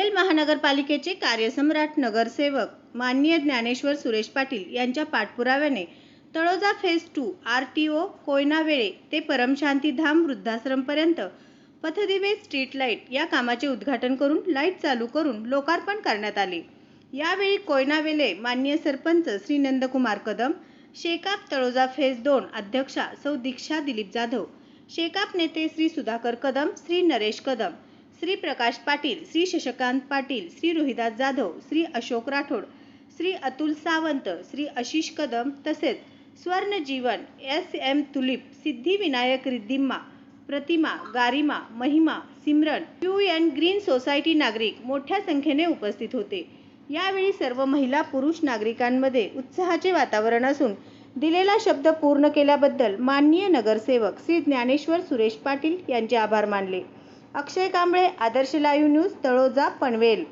पनवेल महानगरपालिकेचे कार्यसम्राट नगरसेवक माननीय ज्ञानेश्वर सुरेश पाटील यांच्या पाठपुराव्याने Taloja phase two R T O Koynavele ते परमशांती धाम वृद्धाश्रमपर्यंत पथदिवे स्ट्रीट लाइट या कामाचे उद्घाटन करून लाइट चालू करून लोकार्पण करण्यात आले. यावेळी कोयनावेले माननीय सरपंच श्री नंदकुमार कदम शेकाप तळोजा फेज दोन अध्यक्षा सौ दीक्षा दिलीप जाधव शेकाप नेते श्री सुधाकर कदम श्री नरेश कदम श्री प्रकाश पाटील श्री शशकांत पाटील श्री रोहिदास जाधव श्री अशोक राठोड श्री अतुल सावंत श्री आशिष कदम तसेच Swarna Jeevan S M Tulip Siddhivinayak Riddhima Pratima Garima Mahima Simran U N Green Society नागरिक मोठ्या संख्येने उपस्थित होते. यावेळी सर्व महिला पुरुष नागरिकांमध्ये उत्साहाचे वातावरण असून दिलेला शब्द पूर्ण केल्याबद्दल माननीय नगरसेवक श्री ज्ञानेश्वर सुरेश पाटील यांचे आभार मानले. Akshay Kamble Adarsh live news Taloja Panvel.